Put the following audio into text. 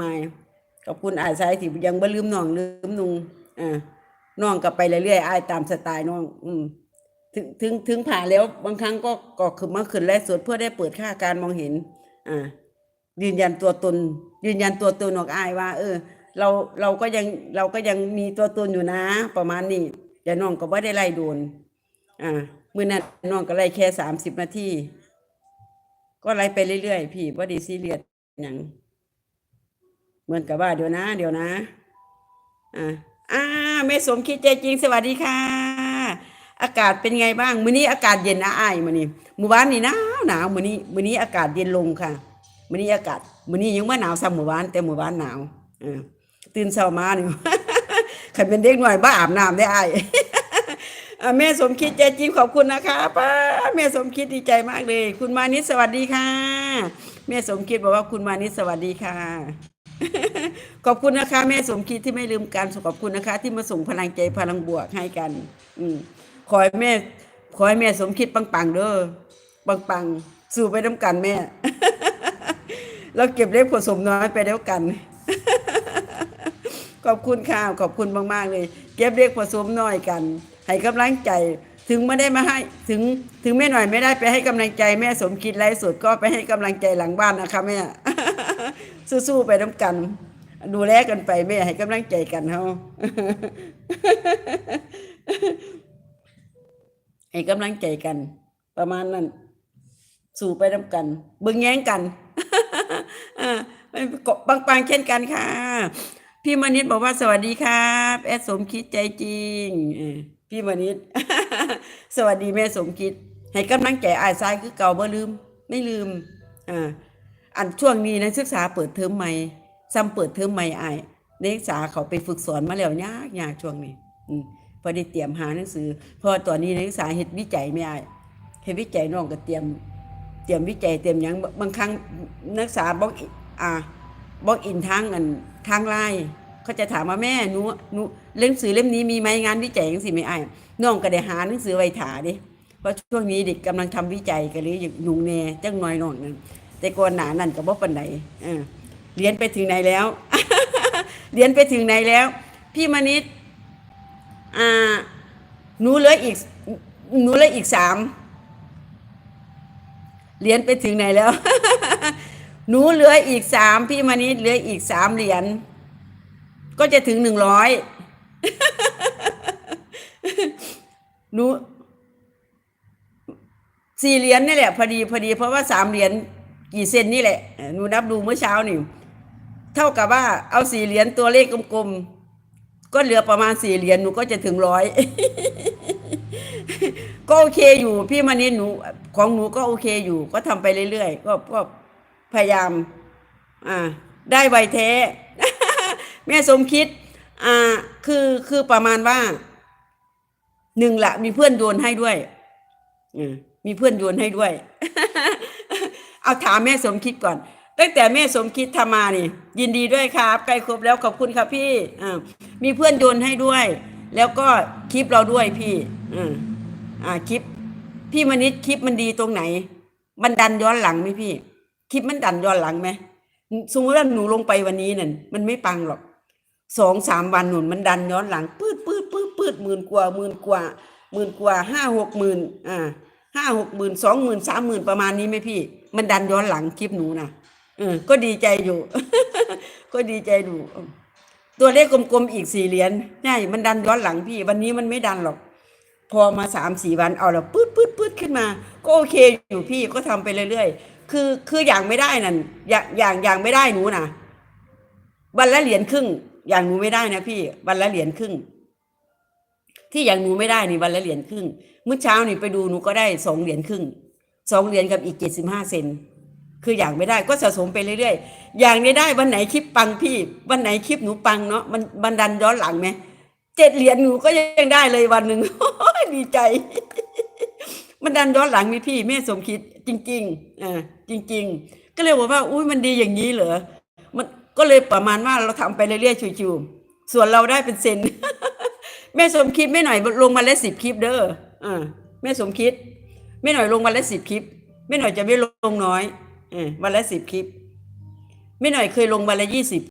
มาย ขอบคุณอายสายที่ยังบ่ลืมน้องลืมนุงอ่าน้องก็ไปเรื่อยๆอายตามสไตล์น้อง อืมถึงถึงถึงผ่าแล้วบางครั้งก็ก็คือมาขึ้นไลฟ์สดเพื่อได้เปิดค่าการมองเห็น อ่า ยืนยันตัวตน ยืนยันตัวตนออกอายว่า เออ เราเราก็ยังเราก็ยังมีตัวตนอยู่นะ ประมาณนี้แต่น้องก็บ่ได้ไล่โดน อ่าเมื้อนั้นน้องก็ไล่แค่สามสิบนาทีก็ไล่ไปเรื่อยๆ พี่บ่ได้ซีเรียสหยัง เหมือนกับว่าเดี๋ยวนะ เดี๋ยวนะ อ่าอ่าแม่สมคิดใจจริงสวัสดีค่ะ อากาศเป็นไงบ้างมื้อนี้อากาศเย็นนะอ้ายมื้อนี้มื้อวานนี่หนาวหนาวมื้อนี้มื้อนี้อากาศเย็นลงค่ะมื้อนี้อากาศมื้อนี้ยังบ่หนาวซ้ำมื้อวานแต่มื้อวานหนาวเออตื่นเช้ามานี่คันเป็นเด็กหน้อยบ่อาบน้ำได้อ้ายแม่สมคิดใจจริงขอบคุณนะคะป้าแม่สมคิดดีใจมากเลย คุณมานิดสวัสดีค่ะ แม่สมคิดบอกว่าคุณมานิดสวัสดีค่ะ ขอบคุณนะคะ แม่สมคิดที่ไม่ลืมการขอบคุณนะคะ ที่มาส่งพลังใจพลังบวกให้กัน อืมขอให้แม่ ขอให้แม่สมคิดปังๆเด้อปังๆสู่ไปน้ำกันแม่ เราเก็บเล็กผสมน้อยไปแล้วกัน ขอบคุณค่ะขอบคุณมากๆเลย เก็บเล็กผสมน้อยกันให้กำลังใจถึงไม่ได้มาให้ถึงถึงแม่หน่อยไม่ได้ไปให้กำลังใจแม่สมคิดไลฟ์สดก็ไปให้กำลังใจหลังบ้านนะคะแม่ สู้ๆไปน้ำกัน ดูแลกันไปแม่ให้กำลังใจกันเฮาให้กำลังใจกัน ประมาณนั้น สู่ไปน้ำกัน เบิ่งแย้งกันอ่าปังปังๆเช่นกันค่ะ พี่มณิษบอกว่าสวัสดีครับแอดสมคิดใจจริงพี่มณิษสวัสดีแม่สมคิด ให้กำลังใจอายซ้ายคือเก่าบ่ลืม ไม่ลืม อ่า อันช่วงนี้นักศึกษาเปิดเทอมใหม่ซ้ำเปิดเทอมใหม่ไอายนักศึกษาเขาไปฝึกสอนมาแล้วยากยากช่วงนี้อพอได้เตรียมหาหนังสือเพอตอนนี้นักศึกษาเฮ็ดวิจัยไม่ไอายเฮ็ดวิจัยน้องก็เตรียม เตรียมวิจัยเตรียมหยังบางครั้งนักศึกษาบอกอิอ่าบอกอินทางอันทางไลน์เขาจะถามว่าแม่หนูหนูเล่มสือเล่มนี้มีไหมงานวิจัยจังสิไม่ไอายน้องก็ได้หาหนังสือไว้ถาดิเพราะช่วงนี้เด็กกำลังทำวิจัยกันเลยอย่างหนุ่งแน่จังน้อยน้องนั่น แต่ก่อนหนานั่นก็บ่ปานใดเออเรียนไปถึงไหนแล้ว เรียนไปถึงไหนแล้ว พี่มณิษอ่าหนูเหลืออีกหนูเหลืออีกสามเหรียญไปถึงไหนแล้ว หนูเหลืออีกสามพี่มานิดเหลืออีกสามเหรียญก็จะถึงหนึ่งร้อยหนูสี่เหรียญนี่แหละพอดีพอดีเพราะว่าสามเหรียญ กี่เซนนี่แหละหนูนับดูเมื่อเช้านี่เท่ากับว่าเอาสี่เหรียญตัวเลขกลมๆ ก็เหลือประมาณสี่เหรียญหนูก็จะถึงร้อยก็โอเคอยู่ พี่มานิดหนูของหนูก็โอเคอยู่ ก็ทำไปเรื่อยๆก็ก็พยายาม อ่า ได้ไวแท้ แม่สมคิด อ่า คือคือประมาณว่าหนึ่งละมีเพื่อนโยนให้ด้วยอืมมีเพื่อนโยนให้ด้วย เอาถามแม่สมคิดก่อน ตั้งแต่แม่สมคิดทำมานี่ ยินดีด้วยครับใกล้ครบแล้วขอบคุณครับพี่อมีเพื่อนโยนให้ด้วย แล้วก็คลิปเราด้วยพี่อ่าคลิป พี่มนิดคลิปมันดีตรงไหน มันดันย้อนหลังไหมพี่ คลิปมันดันย้อนหลังไหมสมมติว่าหนูลงไปวันนี้นั่นมันไม่ปังหรอกสองสามวันหนุนมันดันย้อนหลังปืดปืดปืดปืดหมื่นกว่าหมื่นกว่าหมื่นกว่าห้าหกหมื่นอ่า ห้าหกหมื่นสองหมื่นสามหมื่นประมาณนี้ไหมพี่ มันดันย้อนหลังคลิปหนูนะเออ ก็ดีใจอยู่ ก็ดีใจดูตัวเลขกลมๆอีกสี่เหรียญใช่มันดันย้อนหลังพี่ วันนี้มันไม่ดันหรอก พอมาสามสี่วันเอาแล้วปื๊ดปื๊ดปื๊ดขึ้นมา ก็โอเคอยู่พี่ก็ทำไปเรื่อยๆคือคืออย่างไม่ได้นั่นอย่างอย่างอย่างไม่ได้หนูนะวันละเหรียญครึ่ง อย่างหนูไม่ได้นะพี่ วันละเหรียญครึ่ง ที่อย่างหนูไม่ได้นี่วันละเหรียญครึ่งเมื่อเช้านี่ไปดูหนูก็ได้สองเหรียญครึ่งสองเหรียญกับอีกเจ็ดสิบห้าเซนคืออย่างไม่ได้ก็สะสมไปเรื่อยๆ อย่างนี้ได้วันไหนคลิปปังพี่ วันไหนคลิปหนูปังเนาะมันมันดันย้อนหลังไหมเจ็ดเหรียญหนูก็ยังได้เลยวันหนึ่งดีใจ มันดันย้อนหลังมีพี่แม่สมคิดจริงๆอ่าจริง ๆ ก็เลยบอกว่าอุ้ยมันดีอย่างนี้เหรอมันก็เลยประมาณว่าเราทำไปเรื่อยๆชิวๆส่วนเราได้เป็นเซน แม่สมคิดไม่หน่อยลงมาแล้วสิบคลิปเด้ออ่าแม่สมคิดไม่หน่อยลงมาและสิบคลิปไม่หน่อยจะไม่ลงน้อยเออวันละสิบคลิปไม่หน่อยเคยลงวันละยี่สิบ